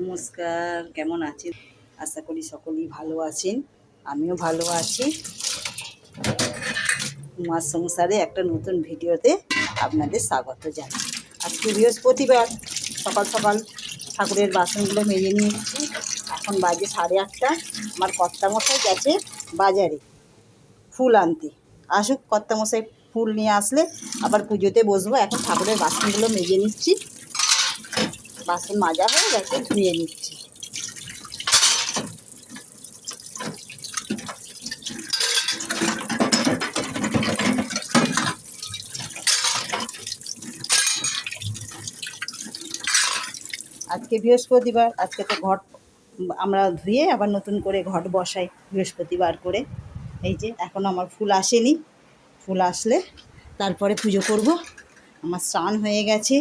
নমস্কার, কেমন আছেন? আশা করি সকলেই ভালো আছেন, আমিও ভালো আছি। মাস সংসারে একটা নতুন ভিডিওতে আপনাদের স্বাগত জানাই। আজকে বৃহস্পতিবার, সকাল সকাল ঠাকুরের বাসনগুলো মেজে নিয়েছি। এখন বাজে সাড়ে আটটা, আমার কর্তামশাই গেছে বাজারে ফুল আনতে। আসুক কর্তামশাই ফুল নিয়ে আসলে আবার পুজোতে বসবো, এখন ঠাকুরের বাসনগুলো মেজে নিচ্ছি। বাসন মাজা হয়ে গেছে, ধুয়ে নিচ্ছি। আজকে বৃহস্পতিবার, আজকে তো ঘট, আমরা ধুয়ে আবার নতুন করে ঘট বসাই বৃহস্পতিবার করে। এই যে, এখন আমার ফুল আসেনি। ফুল আসলে তারপরে পুজো করব। আমার স্নান হয়ে গেছে।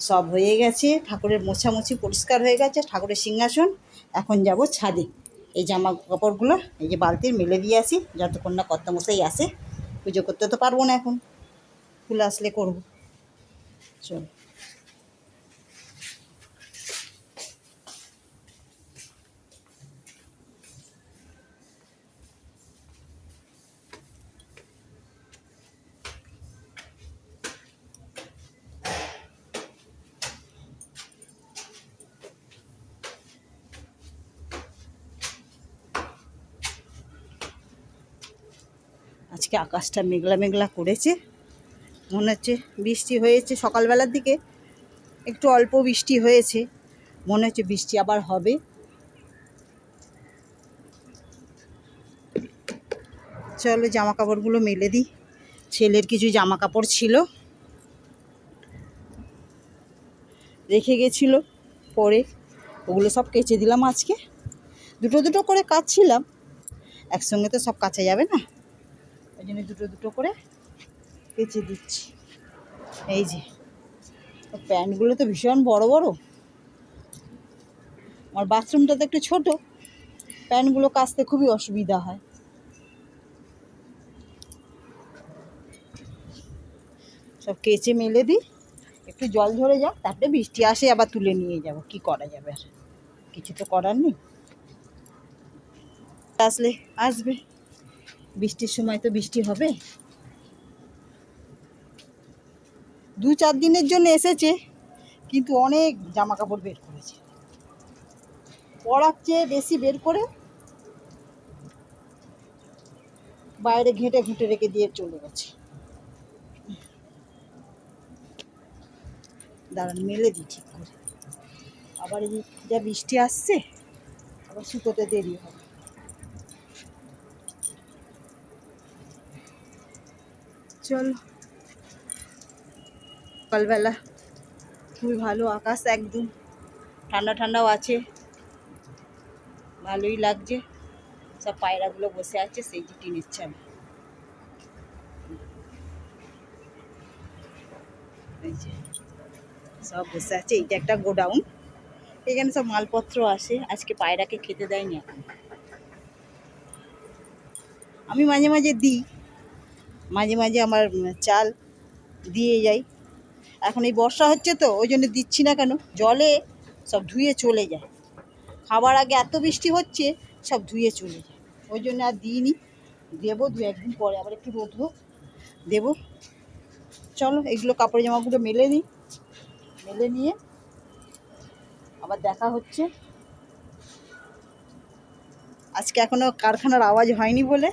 সব হয়ে গেছে, ঠাকুরের মোছামুছি পরিষ্কার হয়ে গেছে, ঠাকুরের সিংহাসন। এখন যাব ছাদে। এই জামা কাপড়গুলো এই যে বালতির মেলে দিয়ে আসি, যতক্ষণ না কর্তামশাই আসে। পুজো করতে তো পারব না এখন। ফুল আসলে করব। চল। আজকে আকাশটা মেঘলা মেঘলা করেছে। মনে হচ্ছে বৃষ্টি হয়েছে সকালবেলার দিকে। একটু অল্প বৃষ্টি হয়েছে, মনে হচ্ছে বৃষ্টি আবার হবে। চলো জামা কাপড়গুলো মেলে দিই। ছেলের কিছু জামা কাপড় ছিল। রেখে গেছিল পরে। ওগুলো সব কেচে দিলাম আজকে। দুটো দুটো করে কাচছিলাম। একসঙ্গে তো সব কাচা যাবে না। ওই জন্য দুটো দুটো করে কেচে দিচ্ছি। এই যে প্যান্টগুলো তো ভীষণ বড় বড়। আমার বাথরুমটা তো একটু ছোট, প্যান্টগুলো কাচতে খুবই অসুবিধা হয়। সব কেচে মেলে দিই, একটু জল ধরে যাক, তারপরে বৃষ্টি আসে আবার তুলে নিয়ে যাব, কি করা যাবে আর? কিছু তো করার নেই। আসলে, আসবে। বৃষ্টির সময় তো বৃষ্টি হবে। দু চার দিনের জন্য এসেছে, কিন্তু অনেক জামা কাপড় বের করেছে। পড়ার চেয়ে বেশি বের করে বাইরে ঘেঁটে ঘুঁটে রেখে দিয়ে চলে গেছে। দাঁড়ান, মেলে দিই ঠিক করে। আবার যা বৃষ্টি আসছে, আবার শুকোতে দেরি হবে। চলো। সকালবেলা খুবই ভালো আকাশ একদম। ঠান্ডা ঠান্ডাও আছে। ভালোই লাগছে। সব পায়রাগুলো বসে আছে, সেই যে টিনের চাল সব বসে আছে। এইটা একটা গোডাউন। এখানে সব মালপত্র আসে। আজকে পায়রাকে খেতে দেয়নি আমি মাঝে মাঝে দিই। মাঝে মাঝে আমার চাল দিয়ে যাই। এখন এই বর্ষা হচ্ছে তো, ওই জন্য দিচ্ছি না কেন? জলে সব ধুয়ে চলে যায়। খাবার আগে এত বৃষ্টি হচ্ছে, সব ধুয়ে চলে যায়। ওই জন্য আর দিইনি। দেবো দু একদিন পরে, আবার একটু রোদ হোক। দেবো। চলো এগুলো কাপড় জামাগুলো মেলে নিই। মেলে নিয়ে আবার দেখা হচ্ছে। আজকে এখনও কারখানার আওয়াজ হয়নি বলে।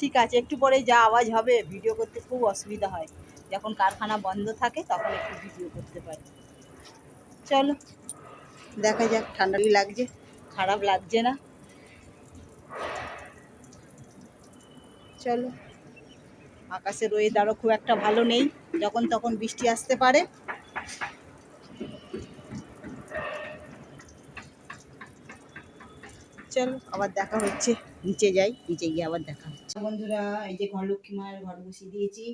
ঠিক আছে, একটু পরে যা আওয়াজ হবে ভিডিও করতে খুব অসুবিধা হয়। যখন কারখানা বন্ধ থাকে, তখন একটু ভিডিও করতে পারি। চলো, দেখা যাক ঠান্ডাই লাগছে। খারাপ লাগছে না? চলো, আকাশের ওয়েদারও খুব একটা ভালো নেই। যখন তখন বৃষ্টি আসতে পারে। চলো আবার দেখা হচ্ছে। নিচে যাই নিচে গিয়ে আবার দেখা হচ্ছে। বন্ধুরা এই যে ঘর লক্ষ্মী মায়ের ঘর বসিয়ে দিয়েছি।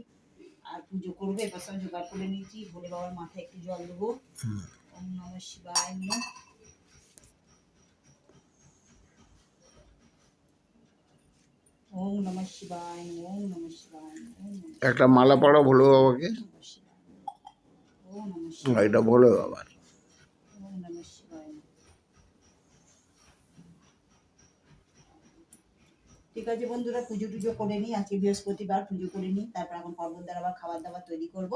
আর পুজো করব এবার সব জোগাড় করে নিয়েছি। ভোলে বাবার মাথায় একটু জল দেবো। ওম নম শিবায় ওম নম শিবায় ওম নম শিবায় একটা মালা পড়া ভোলে বাবাকে? এটা ভোলে বাবার ওম নম শিবায় নমঃ। ঠিক আছে বন্ধুরা, পুজো টুজো করে নিই, আজকে বৃহস্পতিবার পুজো করে নিই, তারপর এখন পর্বতদার আবার খাবার দাবার তৈরি করব।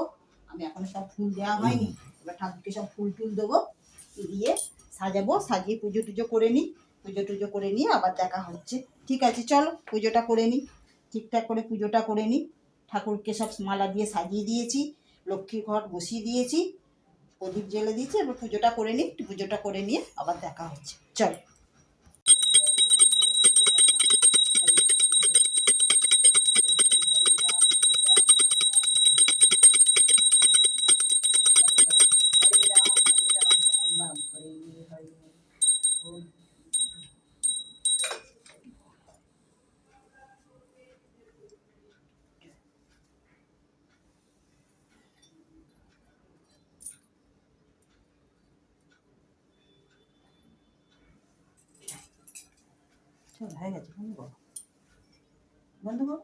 আমি এখনও সব ফুল দেওয়া হয়নি, এবার ঠাকুরকে সব ফুল টুল দেবো, দিয়ে সাজাবো, সাজিয়ে পুজো টুজো করে নিই, পুজো টুজো করে নিয়ে আবার দেখা হচ্ছে। ঠিক আছে, চলো পুজোটা করে নিই, ঠিকঠাক করে পুজোটা করে নিই। ঠাকুরকে সব মালা দিয়ে সাজিয়ে দিয়েছি, লক্ষ্মীর ঘর বসিয়ে দিয়েছি, প্রদীপ জ্বেলে দিয়েছি, এবার পুজোটা করে নিই, পুজোটা করে নিয়ে আবার দেখা হচ্ছে। চলো। চল হয়ে গেছে বন্ধ করো বন্ধ করো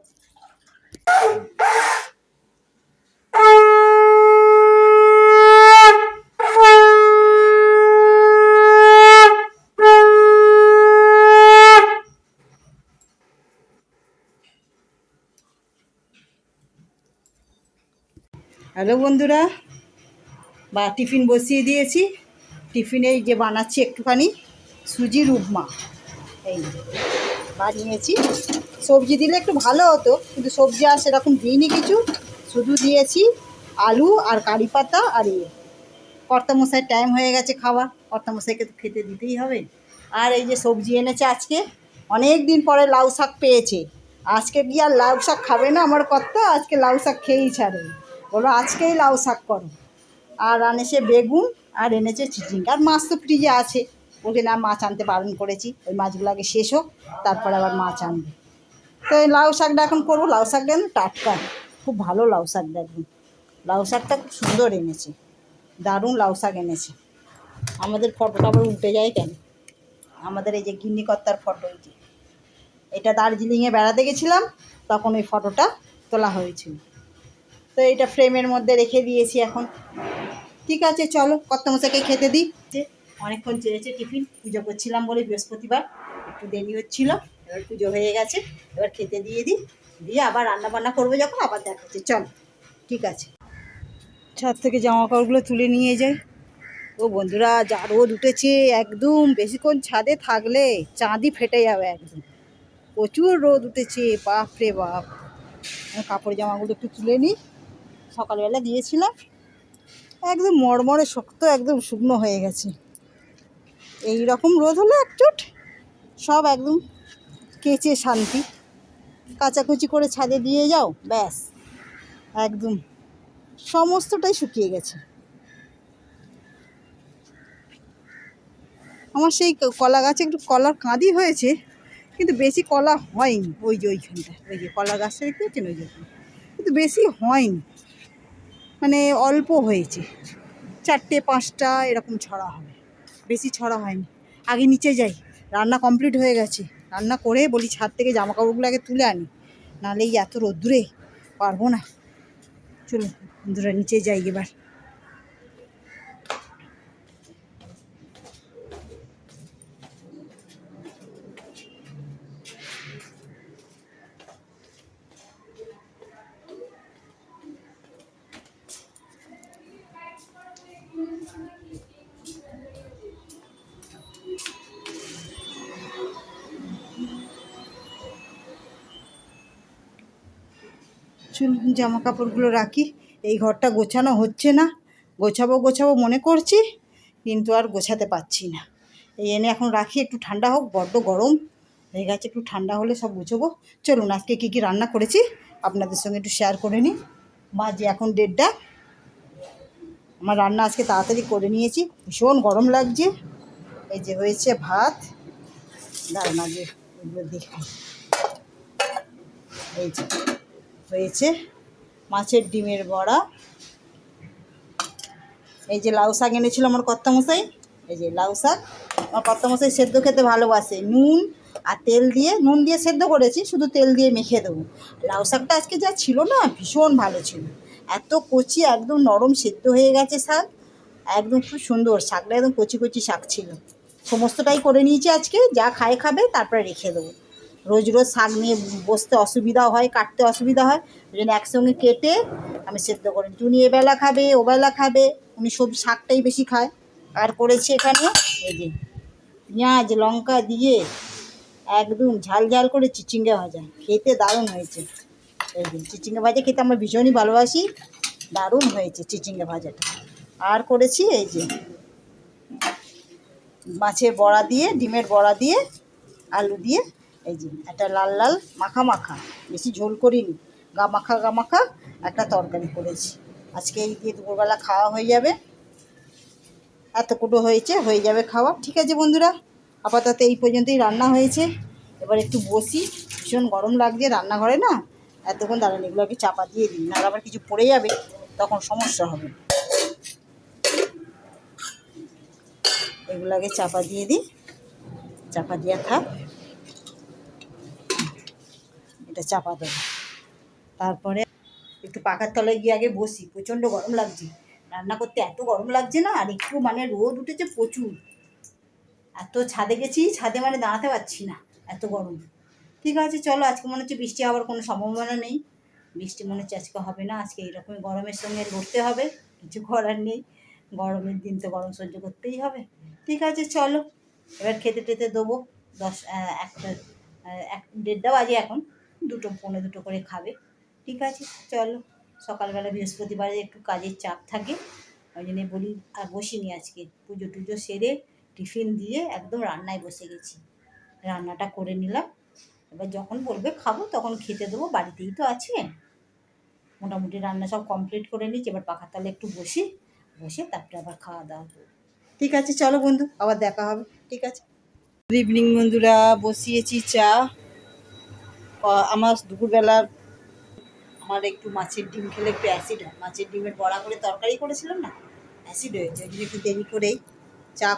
হ্যালো বন্ধুরা, বা টিফিন বসিয়ে দিয়েছি। টিফিনে যে বানাচ্ছি একটুখানি সুজির উপমা এই বানিয়েছি সবজি দিলে একটু ভালো হতো, কিন্তু সবজি আর সেরকম দিইনি কিছু। শুধু দিয়েছি আলু আর কারি পাতা আর ইয়ে। কর্তামশাই টাইম হয়ে গেছে খাওয়া, কর্তামশাইকে তো খেতে দিতেই হবে। আর এই যে সবজি এনেছে আজকে, অনেক দিন পরে লাউ শাক পেয়েছে। আজকে কি আর লাউ শাক খাবে না আমার কর্তা? আজকে লাউ শাক খেয়েই ছাড়ে। বলো, আজকেই লাউ শাক করো। আর আনেছে বেগুন, আর এনেছে চিচিঙ্গা। আর মাছ তো ফ্রিজে আছে। ওকে না, মাছ আনতে বারণ করেছি। ওই মাছগুলো আগে শেষ হোক, তারপরে আবার মাছ আনবে। তো এই লাউ শাকটা এখন করব। লাউ শাকটা এখন টাটকা। খুব ভালো লাউ শাকটা এখন লাউ শাকটা খুব সুন্দর এনেছে। দারুণ লাউ শাক এনেছে। আমাদের ফটোটা আবার উল্টে যায় কেন? আমাদের এই যে গিন্নিকর্তার ফটো এটা দার্জিলিংয়ে বেড়াতে গেছিলাম, তখন ওই ফটোটা তোলা হয়েছিল। তো এটা ফ্রেমের মধ্যে রেখে দিয়েছি এখন। ঠিক আছে, চলো কত মশাইকে খেতে দিই। অনেকক্ষণ চেয়েছে টিফিন, পুজো করছিলাম বলে বৃহস্পতিবার, একটু দেরি হচ্ছিল, এবার পুজো হয়ে গেছে, এবার খেতে দিয়ে দিই। দিয়ে আবার রান্না বান্না করব যখন, আবার দেখাচ্ছে। চল, ঠিক আছে। ছাদ থেকে জামা কাপড়গুলো তুলে নিয়ে যাই। ও বন্ধুরা, যা রোদ উঠেছে একদম, বেশিক্ষণ ছাদে থাকলে চাঁদি ফেটে যাবে একদম। প্রচুর রোদ উঠেছে বাপ রে বাপ। কাপড় জামাগুলো একটু তুলে নিই। সকালবেলা দিয়েছিলাম। একদম মরমরে শক্ত, একদম শুকনো হয়ে গেছে। এই রকম রোদ হলে একচুট সব একদম কেচে শান্তি। কাচাকুচি করে ছাদে দিয়ে যাও, ব্যাস। একদম সমস্তটাই শুকিয়ে গেছে। আমার সেই কলা গাছে একটু কলার কাঁদি হয়েছে, কিন্তু বেশি কলা হয়নি। ওই যে ওইখানটা, ওই যে কলা গাছটা দেখতে পাচ্ছেন? ওই যে কিন্তু বেশি হয়নি। মানে অল্প হয়েছে। চারটে, পাঁচটা এরকম ছড়া হবে। বেশি ছড়া হয়নি। আগে নিচে যাই। রান্না কমপ্লিট হয়ে গেছে। রান্না করে বলি ছাদ থেকে জামা কাপড়গুলো আগে তুলে আনি। নাহলে এই এত রোদ্দুরে পারব না। চলুন বন্ধুরা, নিচে যাই এবার। চুল জামা কাপড়গুলো রাখি। এই ঘরটা গোছানো হচ্ছে না। গোছাবো গোছাবো মনে করছি, কিন্তু আর গোছাতে পারছি না। এই এনে এখন রাখি, একটু ঠান্ডা হোক, বড্ড গরম। হয়ে গেছে, একটু ঠান্ডা হলে সব গুছোবো। চলুন, আজকে কী কী রান্না করেছি আপনাদের সঙ্গে একটু শেয়ার করে নিই। বাজে এখন দেড়টা। আমার রান্না আজকে তাড়াতাড়ি করে নিয়েছি। ভীষণ গরম লাগছে। এই যে হয়েছে ভাত। দাঁড়ান এগুলো দেখি। এই যে। হয়েছে। মাছের ডিমের বড়া। এই যে লাউ শাক এনেছিল আমার কর্তামশাই, এই যে লাউ শাক। আমার কর্তামশাই সেদ্ধ খেতে ভালোবাসে। নুন আর তেল দিয়ে, নুন দিয়ে সেদ্ধ করেছি, শুধু তেল দিয়ে মেখে দেবো। লাউ শাকটা আজকে যা ছিল না, ভীষণ ভালো ছিল। এত কচি, একদম নরম সেদ্ধ হয়ে গেছে শাক। একদম খুব সুন্দর, শাকটা একদম কচি কচি শাক ছিল। সমস্তটাই করে নিয়েছি আজকে, যা খায় খাবে, তারপরে রেখে দেবো। রোজ রোজ শাক নিয়ে বসতে অসুবিধা হয়, কাটতে অসুবিধা হয়। ওই জন্য একসঙ্গে কেটে আমি সেদ্ধ করি। টুনি এবেলা খাবে, ওবেলা খাবে, উনি সব শাকটাই বেশি খায়। আর করেছি এখানে এই যে পেঁয়াজ, লঙ্কা দিয়ে একদম ঝাল ঝাল করে চিচিঙ্গা ভাজা। খেতে দারুণ হয়েছে। এই যে চিচিঙ্গা ভাজা খেতে আমরা ভীষণই ভালোবাসি। দারুণ হয়েছে চিচিঙ্গা ভাজাটা। আর করেছি এই যে মাছের বড়া দিয়ে, ডিমের বড়া দিয়ে, আলু দিয়ে এই যে, একটা লাল লাল মাখা মাখা, বেশি ঝোল করিনি। গা মাখা গা মাখা, একটা তরকারি করেছি। আজকে এই দিয়ে দুপুরবেলা খাওয়া হয়ে যাবে। এতটুকু হয়েছে, হয়ে যাবে খাওয়া। ঠিক আছে বন্ধুরা, আপাতত এই পর্যন্তই রান্না হয়েছে। এবার একটু বসি। ভীষণ গরম লাগছে রান্নাঘরে না। এতক্ষণ দাঁড়ান এগুলোকে চাপা দিয়ে দিই না আবার কিছু পড়ে যাবে, তখন সমস্যা হবে। এগুলোকে চাপা দিয়ে দিই। চাপা দিয়ে থাক। এটা চাপা দেবো। তারপরে একটু পাখার তলায় গিয়ে আগে বসি, প্রচণ্ড গরম লাগছে। রান্না করতে এত গরম লাগছে না, আর একটু মানে রোদ উঠেছে প্রচুর। এত ছাদে গেছি, ছাদে মানে দাঁড়াতে পারছি না এত গরম। ঠিক আছে, চলো আজকে মনে হচ্ছে বৃষ্টি হওয়ার কোনো সম্ভাবনা নেই। বৃষ্টি মনে হচ্ছে আজকে হবে না, আজকে এরকমই গরমের সঙ্গে লড়তে হবে, কিছু করার নেই। গরমের দিন তো গরম সহ্য করতেই হবে। ঠিক আছে, চলো, এবার খেতে টেতে দেবো। দশ একটা এক, দেড়টা বাজে এখন। দুটো পৌনে দুটো করে খাবে। ঠিক আছে, চলো, সকালবেলা বৃহস্পতিবারে একটু কাজের চাপ থাকে, ওই জন্য বলি আর বসিনি আজকে। পুজো টুজো সেরে টিফিন দিয়ে একদম রান্নায় বসে গেছি। রান্নাটা করে নিলাম, এবার যখন বলবে খাব তখন খেতে দেবো, বাড়িতেই তো আছে। মোটামুটি রান্না সব কমপ্লিট করে নিচ্ছি এবার পাখার তলে একটু বসি, বসে তারপরে আবার খাওয়া দাওয়া করব। ঠিক আছে, চলো বন্ধু, আবার দেখা হবে, ঠিক আছে। গুড ইভিনিং বন্ধুরা, বসিয়েছি চা। আমার দুপুরবেলা আমার একটু মাছের ডিম খেলে একটু অ্যাসিড হয়। মাছের ডিমের বড়া করে তরকারি করেছিলাম না অ্যাসিড হয়েছে ওই একটু দেরি করেই চা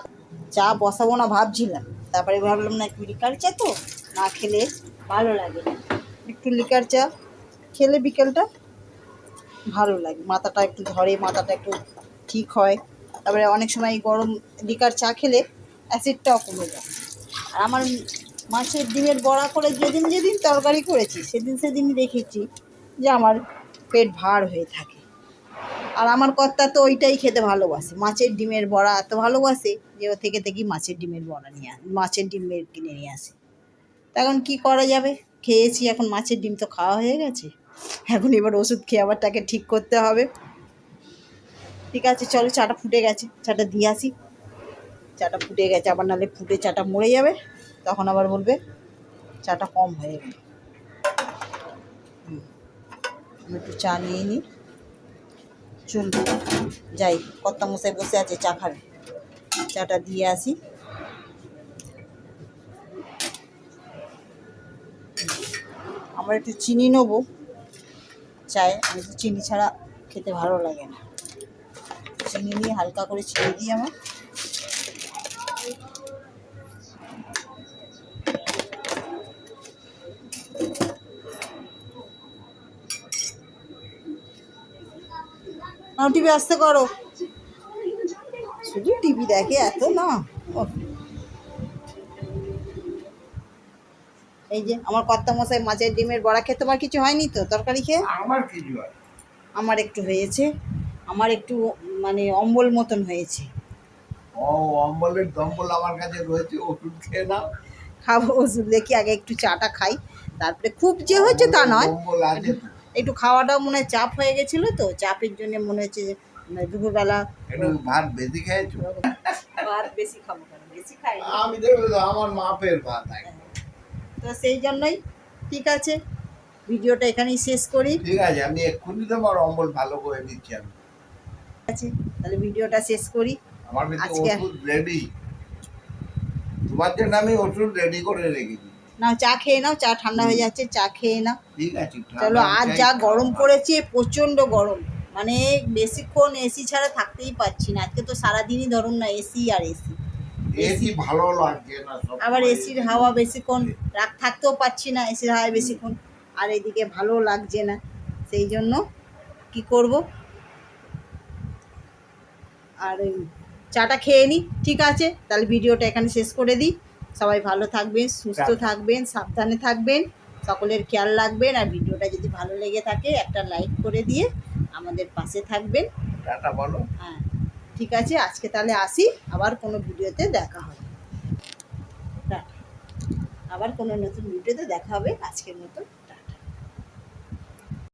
চা বসাবো না ভাবছিলাম। তারপরে ভাবলাম, না, একটু লিকার চা তো, না খেলে ভালো লাগে না। একটু লিকার চা খেলে বিকেলটা ভালো লাগে। মাথাটা একটু ধরে, মাথাটা একটু ঠিক হয়। তারপরে অনেক সময় গরম লিকার চা খেলে অ্যাসিডটাও কমে যায়। আর আমার মাছের ডিমের বড়া করে যেদিন যেদিন তরকারি করেছি, সেদিন সেদিনই দেখেছি যে আমার পেট ভার হয়ে থাকে। আর আমার কর্তা তো ওইটাই খেতে ভালোবাসে। মাছের ডিমের বড়া এত ভালোবাসে যে ও থেকে থেকেই মাছের ডিমের বড়া নিয়ে মাছের ডিমের কিনে নিয়ে আসে। তা এখন কী করা যাবে? খেয়েছি, এখন মাছের ডিম তো খাওয়া হয়ে গেছে। এখন এবার ওষুধ খেয়ে আবার তাকে ঠিক করতে হবে। ঠিক আছে, চলো চাটা ফুটে গেছে, চাটা দিয়ে আসি। চাটা ফুটে গেছে, আবার নাহলে ফুটে চাটা মরে যাবে। তখন আবার বলবে, চাটা কম হয়ে গেল। আমি একটু চা নিয়ে নিই। চল যাই, কর্তা মশাই বসে আছে চা খাবে। চাটা দিয়ে আসি। আমার একটু চিনি নেব। চায়, আমি তো চিনি ছাড়া খেতে ভালো লাগে না। চিনি নিয়ে হালকা করে ছেড়ে দিই আমার। নাও টিভি আসতে করো। শুধু টিভি দেখে এত না। এই যে আমার কর্তা মশাই মাছের ডিমের বড়া খেতে তোমার কিছু হয়নি তো তরকারি খেয়ে? আমার কিছু হয়। আমার একটু হয়েছে। আমার একটু মানে অম্বল মতন হয়েছে। ও অম্বলের দম্বল আমার কাছে রয়েছে ওষুধ খেয়ে নাও। খাব ওষুধ দেখি আগে একটু চাটা খাই। তারপরে খুব যে হয়েছে তা নয়। একটু খাওয়াটাও মনে হয় চাপ হয়ে গেছিল তো চাপের জন্য মনে হচ্ছে মানে দুপুরবেলা একটু ভাত বেশি খেয়েছো ভাত বেশি খাব বেশি খাই। আমি দেখব আমার মাপের ভাত তো সেই জন্যই ঠিক আছে ভিডিওটা এখানেই শেষ করি। ঠিক আছে আমি এক্ষুনি তোমার অম্বল ভালো করে দিচ্ছি আমি। আছে তাহলে ভিডিওটা শেষ করি। আমার ওষুধ রেডি তোমার জন্য আমি ওষুধ রেডি করে রেখেছি। নাও চা খেয়ে নাও চা ঠান্ডা হয়ে যাচ্ছে চা খেয়ে নাও। ঠিক আছে চলো আজ যা গরম পড়েছে প্রচণ্ড গরম। মানে বেশিক্ষণ এসি ছাড়া থাকতেই পারছি না। আজকে তো সারাদিনই ধরুন না এসি আর এসি এসি ভালো লাগছে না আবার এসির হাওয়া বেশিক্ষণ রাখ থাকতেও পারছি না এসির হাওয়া বেশিক্ষণ। আর এদিকে ভালো লাগছে না। সেই জন্য কি করব? আর চাটা খেয়ে নিই ঠিক আছে। তাহলে ভিডিওটা এখানে শেষ করে দিই। সবাই ভালো থাকবেন সুস্থ থাকবেন সাবধানে থাকবেন সকলের খেয়াল রাখবেন আর ভিডিওটা যদি ভালো লেগে থাকে একটা লাইক করে দিয়ে আমাদের পাশে থাকবেন। টাটা বলো। হ্যাঁ ঠিক আছে আজকে তাহলে আসি আবার কোনো ভিডিওতে দেখা হবে। টাটা। আবার কোনো নতুন ভিডিওতে দেখা হবে আজকের মতো।